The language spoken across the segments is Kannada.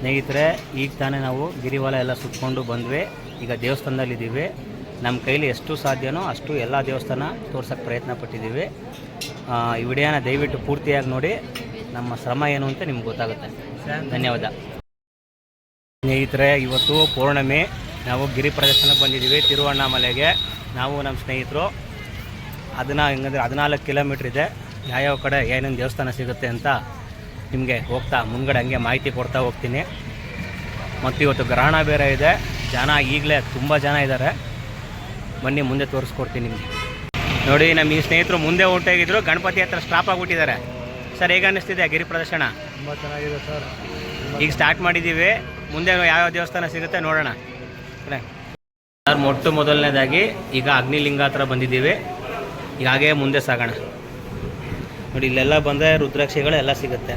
ಸ್ನೇಹಿತರೆ, ಈಗ ತಾನೇ ನಾವು ಗಿರಿವಲ ಎಲ್ಲ ಸುತ್ತಕೊಂಡು ಬಂದ್ವಿ. ಈಗ ದೇವಸ್ಥಾನದಲ್ಲಿದ್ದೀವಿ. ನಮ್ಮ ಕೈಲಿ ಎಷ್ಟು ಸಾಧ್ಯನೋ ಅಷ್ಟು ಎಲ್ಲ ದೇವಸ್ಥಾನ ತೋರ್ಸೋಕ್ಕೆ ಪ್ರಯತ್ನ ಪಟ್ಟಿದ್ದೀವಿ. ಈ ವಿಡಿಯೋನ ದಯವಿಟ್ಟು ಪೂರ್ತಿಯಾಗಿ ನೋಡಿ. ನಮ್ಮ ಶ್ರಮ ಏನು ಅಂತ ನಿಮ್ಗೆ ಗೊತ್ತಾಗುತ್ತೆ. ಧನ್ಯವಾದ. ಸ್ನೇಹಿತರೆ, ಇವತ್ತು ಪೌರ್ಣಮಿ. ನಾವು ಗಿರಿ ಪ್ರದರ್ಶನಕ್ಕೆ ಬಂದಿದ್ದೀವಿ ತಿರುವಣ್ಣಾಮಲೆಗೆ ನಾವು ನಮ್ಮ ಸ್ನೇಹಿತರು. ಅದನ್ನು ಹೆಂಗಂದ್ರೆ ಹದಿನಾಲ್ಕು ಕಿಲೋಮೀಟ್ರ್ ಇದೆ. ಯಾವ್ಯಾವ ಕಡೆ ಏನೇನು ದೇವಸ್ಥಾನ ಸಿಗುತ್ತೆ ಅಂತ ನಿಮಗೆ ಹೋಗ್ತಾ ಮುಂದಗಡೆ ಹಂಗೆ ಮಾಹಿತಿ ಕೊಡ್ತಾ ಹೋಗ್ತೀನಿ. ಮತ್ತು ಇವತ್ತು ಗ್ರಹಣ ಬೇರೆ ಇದೆ. ಜನ ಈಗಲೇ ತುಂಬ ಜನ ಇದ್ದಾರೆ ಬನ್ನಿ ಮುಂದೆ ತೋರಿಸ್ಕೊಡ್ತೀನಿ ನಿಮಗೆ. ನೋಡಿ ನಮ್ಮ ಈ ಸ್ನೇಹಿತರು ಮುಂದೆ ಹೊಂಟೋಗಿದ್ರು ಗಣಪತಿ ಹತ್ರ ಸ್ಟಾಪ್ ಆಗಿಬಿಟ್ಟಿದ್ದಾರೆ. ಸರ್ ಹೇಗೆ ಅನ್ನಿಸ್ತಿದೆ ಗಿರಿ ಪ್ರದರ್ಶನ? ತುಂಬ ಚೆನ್ನಾಗಿದೆ ಸರ್. ಈಗ ಸ್ಟಾರ್ಟ್ ಮಾಡಿದ್ದೀವಿ ಮುಂದೆ ಯಾವ ದೇವಸ್ಥಾನ ಸಿಗುತ್ತೆ ನೋಡೋಣ. ಸರ್ ಮೊಟ್ಟ ಮೊದಲನೇದಾಗಿ ಈಗ ಅಗ್ನಿಲಿಂಗ ಹತ್ರ ಬಂದಿದ್ದೀವಿ. ಈಗ ಹಾಗೇ ಮುಂದೆ ಸಾಗೋಣ. ನೋಡಿ ಇಲ್ಲೆಲ್ಲ ಬಂದರೆ ರುದ್ರಾಕ್ಷಿಗಳು ಎಲ್ಲ ಸಿಗುತ್ತೆ.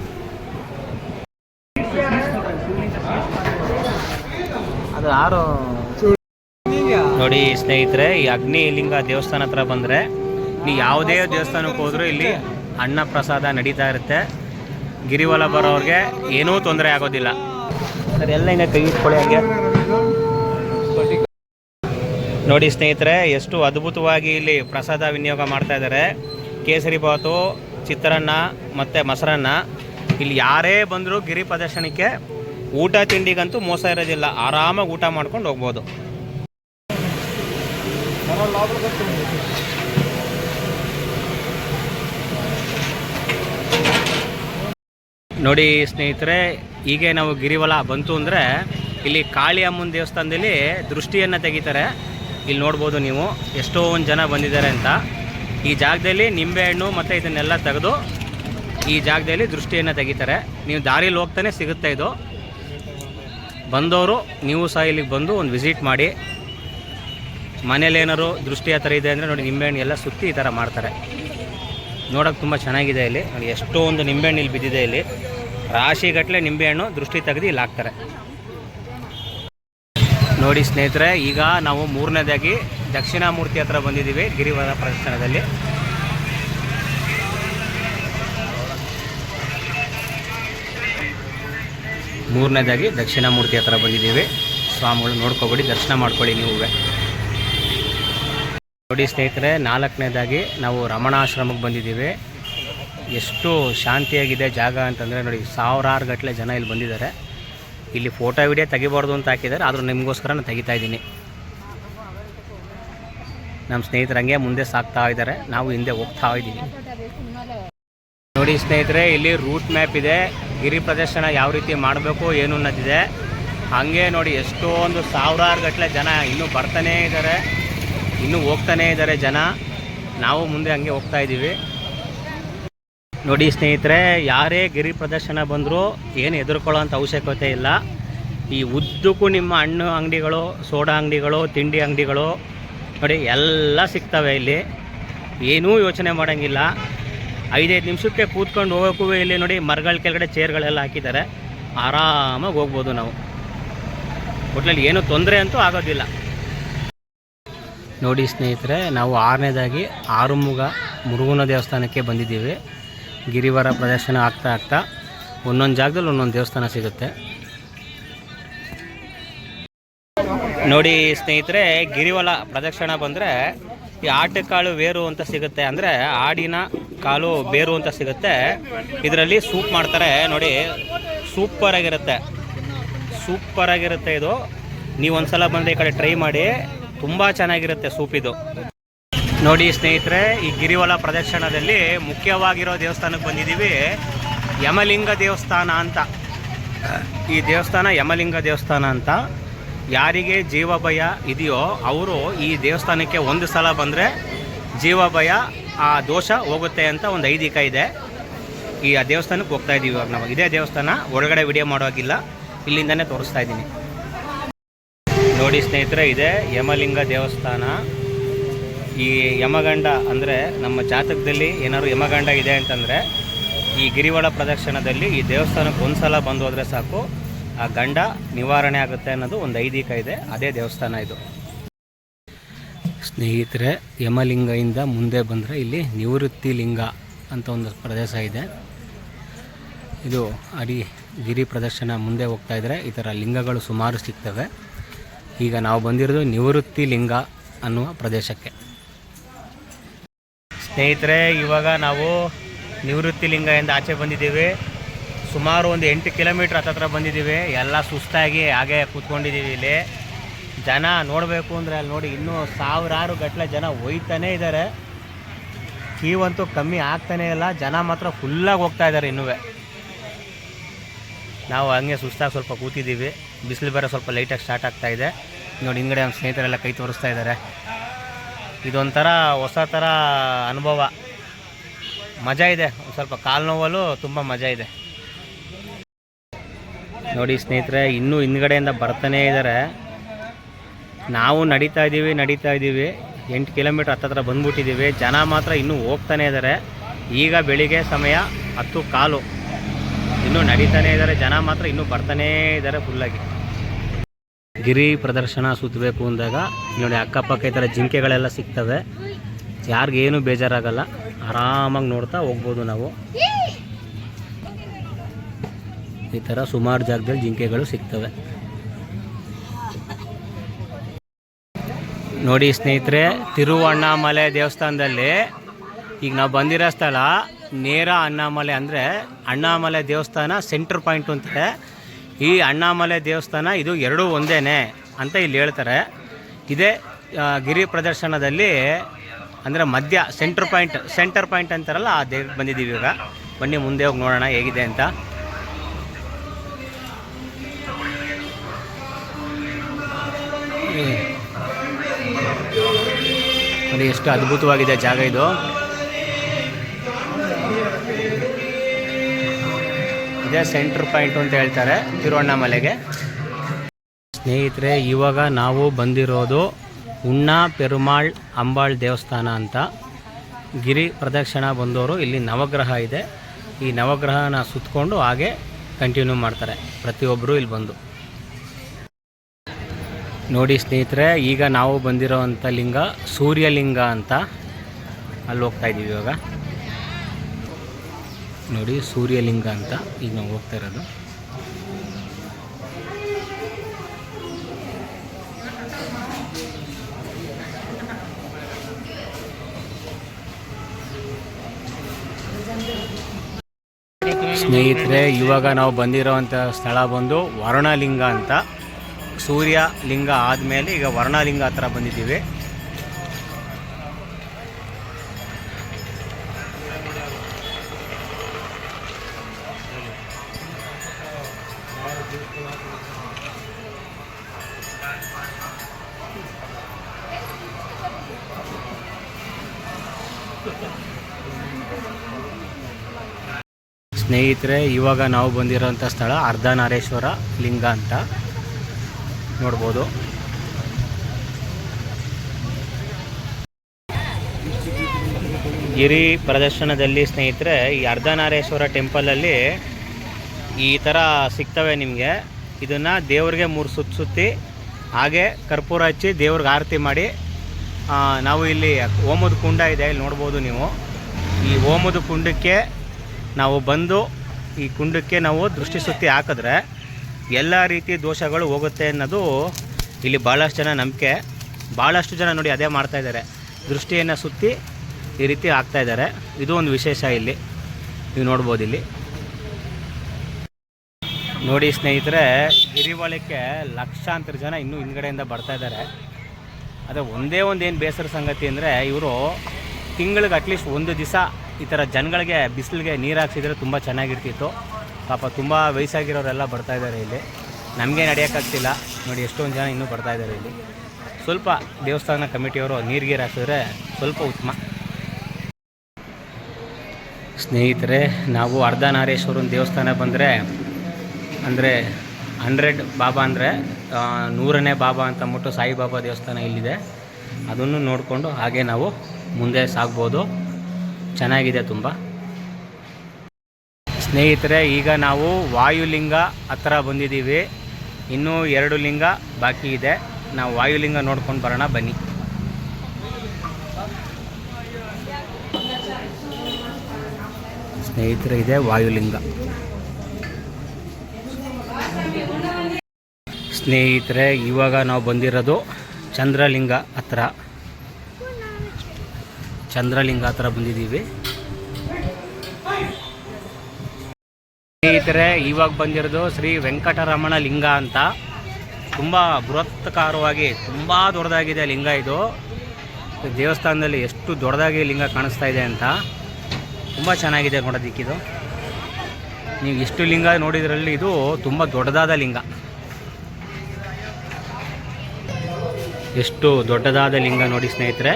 ಅದು ಯಾರು? ನೋಡಿ ಸ್ನೇಹಿತರೆ ಈ ಅಗ್ನಿಲಿಂಗ ದೇವಸ್ಥಾನ ಹತ್ರ ಬಂದರೆ ನೀವು ಯಾವುದೇ ದೇವಸ್ಥಾನಕ್ಕೆ ಹೋದರೂ ಇಲ್ಲಿ ಅನ್ನ ಪ್ರಸಾದ ನಡೀತಾ ಇರುತ್ತೆ. ಗಿರಿವಲ ಬರೋರಿಗೆ ಏನೂ ತೊಂದರೆ ಆಗೋದಿಲ್ಲ. ಸರ್ ಎಲ್ಲ ಹಿಂಗೆ ಕೈ ಇಟ್ಕೊಳ್ಳಿ ಹಾಗೆ. ನೋಡಿ ಸ್ನೇಹಿತರೆ ಎಷ್ಟು ಅದ್ಭುತವಾಗಿ ಇಲ್ಲಿ ಪ್ರಸಾದ ವಿನಿಯೋಗ ಮಾಡ್ತಾ ಇದ್ದಾರೆ ಕೇಸರಿ ಬಾತು ಚಿತ್ರಾನ್ನ ಮತ್ತು ಮೊಸರನ್ನ. ಇಲ್ಲಿ ಯಾರೇ ಬಂದರೂ ಗಿರಿ ಪ್ರದರ್ಶನಕ್ಕೆ ಊಟ ತಿಂಡಿಗಂತೂ ಮೋಸ ಇರೋದಿಲ್ಲ. ಆರಾಮಾಗಿ ಊಟ ಮಾಡ್ಕೊಂಡು ಹೋಗ್ಬೋದು. ನೋಡಿ ಸ್ನೇಹಿತರೆ, ಹೀಗೆ ನಾವು ಗಿರಿವಲ ಬಂತು ಅಂದರೆ ಇಲ್ಲಿ ಕಾಳಿ ಅಮ್ಮನ ದೇವಸ್ಥಾನದಲ್ಲಿ ದೃಷ್ಟಿಯನ್ನು ತೆಗಿತಾರೆ. ಇಲ್ಲಿ ನೋಡ್ಬೋದು ನೀವು ಎಷ್ಟೊಂದು ಜನ ಬಂದಿದ್ದಾರೆ ಅಂತ. ಈ ಜಾಗದಲ್ಲಿ ನಿಂಬೆಹಣ್ಣು ಮತ್ತು ಇದನ್ನೆಲ್ಲ ತೆಗೆದು ಈ ಜಾಗದಲ್ಲಿ ದೃಷ್ಟಿಯನ್ನು ತೆಗಿತಾರೆ. ನೀವು ದಾರಿಲಿ ಹೋಗ್ತಾನೆ ಸಿಗುತ್ತೆ ಇದು. ಬಂದವರು, ನೀವು ಸಹ ಇಲ್ಲಿಗೆ ಬಂದು ಒಂದು ವಿಸಿಟ್ ಮಾಡಿ. ಮನೇಲಿ ಏನಾದ್ರು ದೃಷ್ಟಿ ಆ ಥರ ಇದೆ ಅಂದರೆ ನೋಡಿ, ನಿಂಬೆಹಣ್ಣು ಎಲ್ಲ ಸುತ್ತಿ ಈ ಥರ ಮಾಡ್ತಾರೆ. ನೋಡೋಕೆ ತುಂಬ ಚೆನ್ನಾಗಿದೆ ಇಲ್ಲಿ. ನೋಡಿ, ಎಷ್ಟೊಂದು ನಿಂಬೆಹಣ್ಣು ಇಲ್ಲಿ ಬಿದ್ದಿದೆ ಇಲ್ಲಿ. ರಾಶಿಗಟ್ಟಲೆ ನಿಂಬೆಹಣ್ಣು ದೃಷ್ಟಿ ತೆಗೆದು ಇಲ್ಲಿ ಹಾಕ್ತಾರೆ. ನೋಡಿ ಸ್ನೇಹಿತರೆ, ಈಗ ನಾವು ಮೂರನೇದಾಗಿ ದಕ್ಷಿಣಾಮೂರ್ತಿ ಹತ್ರ ಬಂದಿದ್ದೀವಿ, ಗಿರಿವರ ಪ್ರದರ್ಶನದಲ್ಲಿ. ಮೂರನೇದಾಗಿ ದಕ್ಷಿಣಾಮೂರ್ತಿ ಹತ್ರ ಬಂದಿದ್ದೀವಿ. ಸ್ವಾಮಿಗಳು ನೋಡ್ಕೊಬೇಡಿ, ದರ್ಶನ ಮಾಡ್ಕೊಳ್ಳಿ ನೀವು. ನೋಡಿ ಸ್ನೇಹಿತರೆ, ನಾಲ್ಕನೇದಾಗಿ ನಾವು ರಮಣಾಶ್ರಮಕ್ಕೆ ಬಂದಿದ್ದೀವಿ. ಎಷ್ಟು ಶಾಂತಿಯಾಗಿದೆ ಜಾಗ ಅಂತಂದರೆ ನೋಡಿ, ಸಾವಿರಾರು ಗಟ್ಟಲೆ ಜನ ಇಲ್ಲಿ ಬಂದಿದ್ದಾರೆ. ಇಲ್ಲಿ ಫೋಟೋ, ವಿಡಿಯೋ ತೆಗಿಬಾರ್ದು ಅಂತ ಹಾಕಿದ್ದಾರೆ, ಆದರೂ ನಿಮಗೋಸ್ಕರ ನಾನು ತೆಗಿತಾ ಇದ್ದೀನಿ. ನಮ್ಮ ಸ್ನೇಹಿತರ ಹಂಗೆ ಮುಂದೆ ಸಾಕ್ತಾ ಇದ್ದಾರೆ, ನಾವು ಹಿಂದೆ ಹೋಗ್ತಾ ಇದ್ದೀವಿ. ನೋಡಿ ಸ್ನೇಹಿತರೆ, ಇಲ್ಲಿ ರೂಟ್ ಮ್ಯಾಪ್ ಇದೆ. ಗಿರಿ ಪ್ರದರ್ಶನ ಯಾವ ರೀತಿ ಮಾಡಬೇಕು, ಏನು ಅನ್ನೋದಿದೆ. ಹಾಗೆ ನೋಡಿ ಎಷ್ಟೊಂದು ಸಾವಿರಾರು ಗಟ್ಟಲೆ ಜನ ಇನ್ನೂ ಬರ್ತಾನೇ ಇದ್ದಾರೆ. ಇನ್ನೂ ಹೋಗ್ತಾನೇ ಇದ್ದಾರೆ ಜನ. ನಾವು ಮುಂದೆ ಹಂಗೆ ಹೋಗ್ತಾ ಇದ್ದೀವಿ. ನೋಡಿ ಸ್ನೇಹಿತರೆ, ಯಾರೇ ಗಿರಿ ಪ್ರದರ್ಶನ ಬಂದರೂ ಏನು ಹೆದರ್ಕೊಳ್ಳೋಂಥ ಅವಶ್ಯಕತೆ ಇಲ್ಲ. ಈ ಉದ್ದಕ್ಕೂ ನಿಮ್ಮ ಹಣ್ಣು ಅಂಗಡಿಗಳು, ಸೋಡಾ ಅಂಗಡಿಗಳು, ತಿಂಡಿ ಅಂಗಡಿಗಳು, ನೋಡಿ ಎಲ್ಲ ಸಿಗ್ತವೆ ಇಲ್ಲಿ. ಏನೂ ಯೋಚನೆ ಮಾಡೋಂಗಿಲ್ಲ. ಐದೈದು ನಿಮಿಷಕ್ಕೆ ಕೂತ್ಕೊಂಡು ಹೋಗೋಕ್ಕೂ ಇಲ್ಲಿ ನೋಡಿ ಮರಗಳ ಕೆಳಗಡೆ ಚೇರ್ಗಳೆಲ್ಲ ಹಾಕಿದ್ದಾರೆ. ಆರಾಮಾಗಿ ಹೋಗ್ಬೋದು ನಾವು. ಒಟ್ಲಲ್ಲಿ ಏನೂ ತೊಂದರೆ ಅಂತೂ ಆಗೋದಿಲ್ಲ. ನೋಡಿ ಸ್ನೇಹಿತರೆ, ನಾವು ಆರನೇದಾಗಿ ಆರುಮುಗ ಮುರುಗನ ದೇವಸ್ಥಾನಕ್ಕೆ ಬಂದಿದ್ದೀವಿ. ಗಿರಿವರ ಪ್ರದರ್ಶನ ಆಗ್ತಾ ಆಗ್ತಾ ಒಂದೊಂದು ಜಾಗದಲ್ಲಿ ಒಂದೊಂದು ದೇವಸ್ಥಾನ ಸಿಗುತ್ತೆ. ನೋಡಿ ಸ್ನೇಹಿತರೆ, ಗಿರಿವಲ ಪ್ರದಕ್ಷಿಣ ಬಂದರೆ ಈ ಆಟಕಾಳು ಬೇರು ಅಂತ ಸಿಗುತ್ತೆ ಅಂದರೆ ಆಡಿನ ಕಾಲು ಬೇರು ಅಂತ ಸಿಗುತ್ತೆ. ಇದರಲ್ಲಿ ಸೂಪ್ ಮಾಡ್ತಾರೆ. ನೋಡಿ, ಸೂಪರ್ ಆಗಿರುತ್ತೆ. ಸೂಪರ್ ಆಗಿರುತ್ತೆ ಇದು. ನೀವು ಒಂದ್ಸಲ ಬಂದರೆ ಈ ಕಡೆ ಟ್ರೈ ಮಾಡಿ. ತುಂಬ ಚೆನ್ನಾಗಿರುತ್ತೆ ಸೂಪ್ ಇದು. ನೋಡಿ ಸ್ನೇಹಿತರೆ, ಈ ಗಿರಿವಲ ಪ್ರದಕ್ಷಿಣದಲ್ಲಿ ಮುಖ್ಯವಾಗಿರೋ ದೇವಸ್ಥಾನಕ್ಕೆ ಬಂದಿದ್ದೀವಿ. ಯಮಲಿಂಗ ದೇವಸ್ಥಾನ ಅಂತ. ಈ ದೇವಸ್ಥಾನ ಯಮಲಿಂಗ ದೇವಸ್ಥಾನ ಅಂತ. ಯಾರಿಗೆ ಜೀವ ಭಯ ಇದೆಯೋ ಅವರು ಈ ದೇವಸ್ಥಾನಕ್ಕೆ ಒಂದು ಸಲ ಬಂದರೆ ಜೀವ ಭಯ ಆ ದೋಷ ಹೋಗುತ್ತೆ ಅಂತ ಒಂದು ಐದಿಕ ಇದೆ. ಈ ಆ ದೇವಸ್ಥಾನಕ್ಕೆ ಹೋಗ್ತಾ ಇದ್ದೀವಿ ಇವಾಗ ನಾವು. ಇದೇ ದೇವಸ್ಥಾನ ಒಳಗಡೆ ವಿಡಿಯೋ ಮಾಡೋವಾಗಿಲ್ಲ. ಇಲ್ಲಿಂದನೇ ತೋರಿಸ್ತಾ ಇದ್ದೀನಿ. ನೋಡಿ ಸ್ನೇಹಿತರೆ, ಇದೆ ಯಮಲಿಂಗ ದೇವಸ್ಥಾನ. ಈ ಯಮಗಂಡ ಅಂದರೆ ನಮ್ಮ ಜಾತಕದಲ್ಲಿ ಏನಾದ್ರು ಯಮಗಂಡ ಇದೆ ಅಂತಂದರೆ ಈ ಗಿರಿವಳ ಪ್ರದಕ್ಷಿಣದಲ್ಲಿ ಈ ದೇವಸ್ಥಾನಕ್ಕೆ ಒಂದು ಸಲ ಬಂದು ಹೋದರೆ ಸಾಕು. ಆ ಗಂಡ ನಿವಾರಣೆ ಆಗುತ್ತೆ ಅನ್ನೋದು ಒಂದು ಐದೀಕ ಇದೆ. ಅದೇ ದೇವಸ್ಥಾನ ಇದು. ಸ್ನೇಹಿತರೆ ಯಮಲಿಂಗದಿಂದ ಮುಂದೆ ಬಂದರೆ ಇಲ್ಲಿ ನಿವೃತ್ತಿ ಲಿಂಗ ಅಂತ ಒಂದು ಪ್ರದೇಶ ಇದೆ. ಇದು ಅಡಿ ಗಿರಿ ಪ್ರದರ್ಶನ ಮುಂದೆ ಹೋಗ್ತಾ ಇದ್ದರೆ ಈ ಥರ ಲಿಂಗಗಳು ಸುಮಾರು ಸಿಗ್ತವೆ. ಈಗ ನಾವು ಬಂದಿರೋದು ನಿವೃತ್ತಿ ಲಿಂಗ ಅನ್ನುವ ಪ್ರದೇಶಕ್ಕೆ. ಸ್ನೇಹಿತರೆ, ಇವಾಗ ನಾವು ನಿವೃತ್ತಿ ಲಿಂಗ ಎಂದು ಆಚೆ ಬಂದಿದ್ದೀವಿ. ಸುಮಾರು ಒಂದು ಎಂಟು ಕಿಲೋಮೀಟ್ರ್ ಹತ್ತತ್ರ ಬಂದಿದ್ದೀವಿ. ಎಲ್ಲ ಸುಸ್ತಾಗಿ ಹಾಗೆ ಕೂತ್ಕೊಂಡಿದ್ದೀವಿ ಇಲ್ಲಿ. ಜನ ನೋಡಬೇಕು ಅಂದರೆ ಅಲ್ಲಿ ನೋಡಿ ಇನ್ನೂ ಸಾವಿರಾರು ಗಟ್ಟಲೆ ಜನ ಒಯ್ತಾನೇ ಇದ್ದಾರೆ ಕ್ಯೂ ಕಮ್ಮಿ ಆಗ್ತಾನೇ ಇಲ್ಲ. ಜನ ಮಾತ್ರ ಫುಲ್ಲಾಗಿ ಹೋಗ್ತಾ ಇದ್ದಾರೆ ಇನ್ನೂ ನಾವು ಹಂಗೆ ಸುಸ್ತಾಗಿ ಸ್ವಲ್ಪ ಕೂತಿದ್ದೀವಿ. ಬಿಸಿಲು ಬೇರೆ ಸ್ವಲ್ಪ ಲೈಟಾಗಿ ಸ್ಟಾರ್ಟ್ ಆಗ್ತಾ ಇದೆ. ನೋಡಿ ಹಿಂಗಡೆ ನಮ್ಮ ಸ್ನೇಹಿತರೆಲ್ಲ ಕೈ ತೋರಿಸ್ತಾ ಇದ್ದಾರೆ ಇದೊಂಥರ ಹೊಸ ಥರ ಅನುಭವ. ಮಜಾ ಇದೆ. ಸ್ವಲ್ಪ ಕಾಲು ನೋವಲು ತುಂಬ ಮಜಾ ಇದೆ. ನೋಡಿ ಸ್ನೇಹಿತರೆ, ಇನ್ನೂ ಹಿಂದ್ಗಡೆಯಿಂದ ಬರ್ತಾನೇ ಇದ್ದಾರೆ. ನಾವು ನಡೀತಾ ಇದ್ದೀವಿ ನಡೀತಾ ಇದ್ದೀವಿ. ಎಂಟು ಕಿಲೋಮೀಟ್ರ್ ಹತ್ತತ್ರ ಬಂದ್ಬಿಟ್ಟಿದ್ದೀವಿ. ಜನ ಮಾತ್ರ ಇನ್ನೂ ಹೋಗ್ತಾನೇ ಇದ್ದಾರೆ. ಈಗ ಬೆಳಿಗ್ಗೆ ಸಮಯ ಹತ್ತು ಕಾಲು. ಇನ್ನೂ ನಡೀತಾನೇ ಇದ್ದಾರೆ. ಜನ ಮಾತ್ರ ಇನ್ನೂ ಬರ್ತಾನೇ ಇದ್ದಾರೆ ಫುಲ್ಲಾಗಿ ಗಿರಿ ಪ್ರದರ್ಶನ ಸುತ್ತಬೇಕು ಅಂದಾಗ, ನೋಡಿ ಅಕ್ಕಪಕ್ಕ ಈ ಥರ ಜಿಂಕೆಗಳೆಲ್ಲ ಸಿಗ್ತವೆ. ಯಾರಿಗೇನು ಬೇಜಾರಾಗಲ್ಲ. ಆರಾಮಾಗಿ ನೋಡ್ತಾ ಹೋಗ್ಬೋದು ನಾವು. ಈ ಥರ ಸುಮಾರು ಜಾಗದಲ್ಲಿ ಜಿಂಕೆಗಳು ಸಿಗ್ತವೆ. ನೋಡಿ ಸ್ನೇಹಿತರೆ, ತಿರುವಣ್ಣಾಮಲೆ ದೇವಸ್ಥಾನದಲ್ಲಿ ಈಗ ನಾವು ಬಂದಿರೋ ಸ್ಥಳ ನೇರ ಅಣ್ಣಾಮಲೆ ಅಂದರೆ ಅಣ್ಣಾಮಲೆ ದೇವಸ್ಥಾನ ಸೆಂಟ್ರ್ ಪಾಯಿಂಟ್ ಅಂತಾರೆ ಈ ಅಣ್ಣಾಮಲೆ ದೇವಸ್ಥಾನ ಇದು ಎರಡೂ ಒಂದೇ ಅಂತ ಇಲ್ಲಿ ಹೇಳ್ತಾರೆ. ಇದೇ ಗಿರಿ ಪ್ರದರ್ಶನದಲ್ಲಿ ಅಂದರೆ ಮಧ್ಯ ಸೆಂಟ್ರ್ ಪಾಯಿಂಟ್ ಸೆಂಟರ್ ಪಾಯಿಂಟ್ ಅಂತಾರಲ್ಲ, ಆ ದೇವಕ್ಕೆ ಬಂದಿದ್ದೀವಿ ಇವಾಗ. ಬನ್ನಿ ಮುಂದೆ ಹೋಗಿ ನೋಡೋಣ ಹೇಗಿದೆ ಅಂತ. ನೋಡಿ ಎಷ್ಟು ಅದ್ಭುತವಾಗಿದೆ ಜಾಗ ಇದು. ಇದೇ ಸೆಂಟ್ರ್ ಪಾಯಿಂಟ್ ಅಂತ ಹೇಳ್ತಾರೆ ತಿರುವಣ್ಣಾಮಲೆಗೆ ಸ್ನೇಹಿತರೆ, ಇವಾಗ ನಾವು ಬಂದಿರೋದು ಉಣ್ಣಾ, ಪೆರುಮಾಳ್, ಅಂಬಾಳ್ ದೇವಸ್ಥಾನ ಅಂತ. ಗಿರಿ ಪ್ರದಕ್ಷಿಣ ಬಂದವರು ಇಲ್ಲಿ ನವಗ್ರಹ ಇದೆ. ಈ ನವಗ್ರಹನ ಸುತ್ತಕೊಂಡು ಹಾಗೆ ಕಂಟಿನ್ಯೂ ಮಾಡ್ತಾರೆ. ಪ್ರತಿಯೊಬ್ಬರು ಇಲ್ಲಿ ಬಂದು. ನೋಡಿ ಸ್ನೇಹಿತರೆ, ಈಗ ನಾವು ಬಂದಿರೋವಂಥ ಲಿಂಗ ಸೂರ್ಯಲಿಂಗ ಅಂತ ಅಲ್ಲಿ ಹೋಗ್ತಾ ಇದ್ದೀವಿ ಇವಾಗ. ನೋಡಿ ಸೂರ್ಯಲಿಂಗ ಅಂತ ಈಗ ನಾವು ಹೋಗ್ತಾ ಇರೋದು. ಸ್ನೇಹಿತರೆ, ಇವಾಗ ನಾವು ಬಂದಿರೋವಂಥ ಸ್ಥಳ ಬಂದು ವರ್ಣಲಿಂಗ ಅಂತ. ಸೂರ್ಯ ಲಿಂಗ ಆದಮೇಲೆ ಈಗ ವರ್ಣಲಿಂಗ ಹತ್ರ ಬಂದಿದ್ದೀವಿ. ಸ್ನೇಹಿತರೆ, ಇವಾಗ ನಾವು ಬಂದಿರೋಂಥ ಸ್ಥಳ ಅರ್ಧನಾರೇಶ್ವರ ಲಿಂಗ ಅಂತ. ನೋಡ್ಬೋದು. ಗಿರಿ ಪ್ರದರ್ಶನದಲ್ಲಿ ಸ್ನೇಹಿತರೆ, ಈ ಅರ್ಧನಾರೇಶ್ವರ ಟೆಂಪಲಲ್ಲಿ ಈ ಥರ ಸಿಗ್ತವೆ ನಿಮಗೆ. ಇದನ್ನು ದೇವ್ರಿಗೆ ಮೂರು ಸುತ್ತ ಸುತ್ತಿ, ಹಾಗೆ ಕರ್ಪೂರ ಹಚ್ಚಿ ದೇವ್ರಿಗೆ ಆರತಿ ಮಾಡಿ ನಾವು ಇಲ್ಲಿ ಓಮದ ಕುಂಡ ಇದೆ, ಇಲ್ಲಿ ನೋಡ್ಬೋದು ನೀವು. ಈ ಓಮದ ಕುಂಡಕ್ಕೆ ನಾವು ಬಂದು, ಈ ಕುಂಡಕ್ಕೆ ನಾವು ದೃಷ್ಟಿ ಸುತ್ತಿ ಹಾಕಿದ್ರೆ ಎಲ್ಲ ರೀತಿ ದೋಷಗಳು ಹೋಗುತ್ತೆ ಅನ್ನೋದು ಇಲ್ಲಿ ಭಾಳಷ್ಟು ಜನ ನಂಬಿಕೆ. ಭಾಳಷ್ಟು ಜನ ನೋಡಿ ಅದೇ ಮಾಡ್ತಾ ಇದ್ದಾರೆ. ದೃಷ್ಟಿಯನ್ನು ಸುತ್ತಿ ಈ ರೀತಿ ಇದ್ದಾರೆ. ಇದು ಒಂದು ವಿಶೇಷ ಇಲ್ಲಿ. ನೀವು ನೋಡ್ಬೋದು ಇಲ್ಲಿ. ನೋಡಿ ಸ್ನೇಹಿತರೆ ಗಿರಿವಾಳಕ್ಕೆ ಲಕ್ಷಾಂತರ ಜನ ಇನ್ನೂ ಹಿಂದ್ಗಡೆಯಿಂದ ಬರ್ತಾ ಇದ್ದಾರೆ. ಅದೇ ಒಂದೇ ಒಂದು ಏನು ಬೇಸರ ಸಂಗತಿ ಅಂದರೆ, ಇವರು ತಿಂಗಳಿಗೆ ಅಟ್ಲೀಸ್ಟ್ ಒಂದು ದಿವಸ ಈ ಥರ ಜನಗಳಿಗೆ, ಬಿಸಿಲಿಗೆ ನೀರು ಹಾಕ್ಸಿದ್ರೆ ತುಂಬ ಚೆನ್ನಾಗಿರ್ತಿತ್ತು. ಪಾಪ ತುಂಬ ವಯಸ್ಸಾಗಿರೋರೆಲ್ಲ ಬರ್ತಾ ಇದ್ದಾರೆ ಇಲ್ಲಿ. ನಮಗೆ ನಡೆಯೋಕ್ಕಾಗ್ತಿಲ್ಲ. ನೋಡಿ, ಎಷ್ಟೊಂದು ಜನ ಇನ್ನೂ ಬರ್ತಾ ಇದ್ದಾರೆ ಇಲ್ಲಿ. ಸ್ವಲ್ಪ ದೇವಸ್ಥಾನ ಕಮಿಟಿಯವರು ನೀರಿಗೆ ಹಾಕಿದ್ರೆ ಸ್ವಲ್ಪ ಉತ್ತಮ. ಸ್ನೇಹಿತರೆ, ನಾವು ಅರ್ಧನಾರೇಶ್ವರನ ದೇವಸ್ಥಾನ ಬಂದರೆ, ಅಂದರೆ ಹಂಡ್ರೆಡ್ ಬಾಬಾ ಅಂದರೆ ನೂರನೇ ಬಾಬಾ ಅಂತ ಅಂದ್ಬಿಟ್ಟು ಸಾಯಿಬಾಬಾ ದೇವಸ್ಥಾನ ಇಲ್ಲಿದೆ. ಅದನ್ನು ನೋಡಿಕೊಂಡು ಹಾಗೆ ನಾವು ಮುಂದೆ ಸಾಗ್ಬೋದು. ಚೆನ್ನಾಗಿದೆ ತುಂಬ. ಸ್ನೇಹಿತರೆ, ಈಗ ನಾವು ವಾಯುಲಿಂಗ ಹತ್ರ ಬಂದಿದ್ದೀವಿ. ಇನ್ನೂ ಎರಡು ಲಿಂಗ ಬಾಕಿ ಇದೆ. ನಾವು ವಾಯುಲಿಂಗ ನೋಡ್ಕೊಂಡು ಬರೋಣ, ಬನ್ನಿ. ಸ್ನೇಹಿತರೆ, ಇದೆ ವಾಯುಲಿಂಗ. ಸ್ನೇಹಿತರೆ, ಇವಾಗ ನಾವು ಬಂದಿರೋದು ಚಂದ್ರಲಿಂಗ ಹತ್ರ. ಚಂದ್ರಲಿಂಗ ಹತ್ರ ಬಂದಿದ್ದೀವಿ. ಸ್ನೇಹಿತರೆ, ಇವಾಗ ಬಂದಿರೋದು ಶ್ರೀ ವೆಂಕಟರಮಣ ಲಿಂಗ ಅಂತ. ತುಂಬ ಬೃಹತ್ಕಾರವಾಗಿ, ತುಂಬ ದೊಡ್ಡದಾಗಿದೆ ಲಿಂಗ ಇದು. ದೇವಸ್ಥಾನದಲ್ಲಿ ಎಷ್ಟು ದೊಡ್ಡದಾಗಿ ಲಿಂಗ ಕಾಣಿಸ್ತಾ ಇದೆ ಅಂತ. ತುಂಬ ಚೆನ್ನಾಗಿದೆ ನೋಡೋದಿಕ್ಕಿದು ನೀವು ಎಷ್ಟು ಲಿಂಗ ನೋಡಿದ್ರಲ್ಲಿ ಇದು ತುಂಬ ದೊಡ್ಡದಾದ ಲಿಂಗ. ಎಷ್ಟು ದೊಡ್ಡದಾದ ಲಿಂಗ ನೋಡಿ ಸ್ನೇಹಿತರೆ.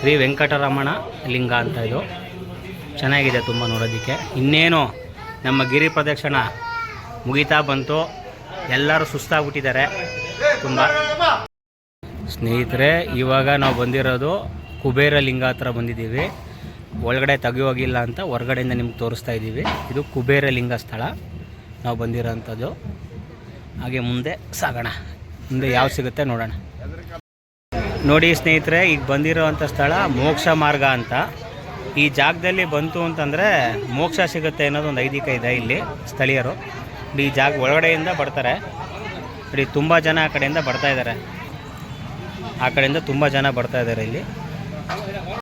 ಶ್ರೀ ವೆಂಕಟರಮಣ ಲಿಂಗ ಅಂತ ಇದು. ಚೆನ್ನಾಗಿದೆ ತುಂಬ ನೋಡೋದಕ್ಕೆ. ಇನ್ನೇನು ನಮ್ಮ ಗಿರಿ ಪ್ರದಕ್ಷಿಣ ಮುಗಿತಾ ಬಂತು. ಎಲ್ಲರೂ ಸುಸ್ತಾಗ್ಬಿಟ್ಟಿದ್ದಾರೆ. ತುಂಬ. ಸ್ನೇಹಿತರೆ, ಇವಾಗ ನಾವು ಬಂದಿರೋದು ಕುಬೇರ ಲಿಂಗ ಹತ್ರ ಬಂದಿದ್ದೀವಿ. ಒಳಗಡೆ ತೆಗೆಯೋಗಿಲ್ಲ ಅಂತ ಹೊರಗಡೆಯಿಂದ ನಿಮ್ಗೆ ತೋರಿಸ್ತಾ ಇದ್ದೀವಿ. ಇದು ಕುಬೇರ ಲಿಂಗ ಸ್ಥಳ. ನಾವು ಬಂದಿರೋಂಥದ್ದು. ಹಾಗೆ ಮುಂದೆ ಸಾಗೋಣ. ಮುಂದೆ ಯಾವ ಸಿಗುತ್ತೆ ನೋಡೋಣ. ನೋಡಿ ಸ್ನೇಹಿತರೆ, ಈಗ ಬಂದಿರೋವಂಥ ಸ್ಥಳ ಮೋಕ್ಷ ಮಾರ್ಗ ಅಂತ. ಈ ಜಾಗದಲ್ಲಿ ಬಂತು ಅಂತಂದರೆ ಮೋಕ್ಷ ಸಿಗುತ್ತೆ ಅನ್ನೋದು ಒಂದು ಐದಿಕ ಇದೆ ಇಲ್ಲಿ ಸ್ಥಳೀಯರು. ಈ ಜಾಗ ಒಳಗಡೆಯಿಂದ ಬರ್ತಾರೆ. ಇಲ್ಲಿ ತುಂಬ ಜನ ಆ ಕಡೆಯಿಂದ ಬರ್ತಾ ಇದ್ದಾರೆ. ಆ ಕಡೆಯಿಂದ ತುಂಬ ಜನ ಬರ್ತಾ ಇದ್ದಾರೆ ಇಲ್ಲಿ.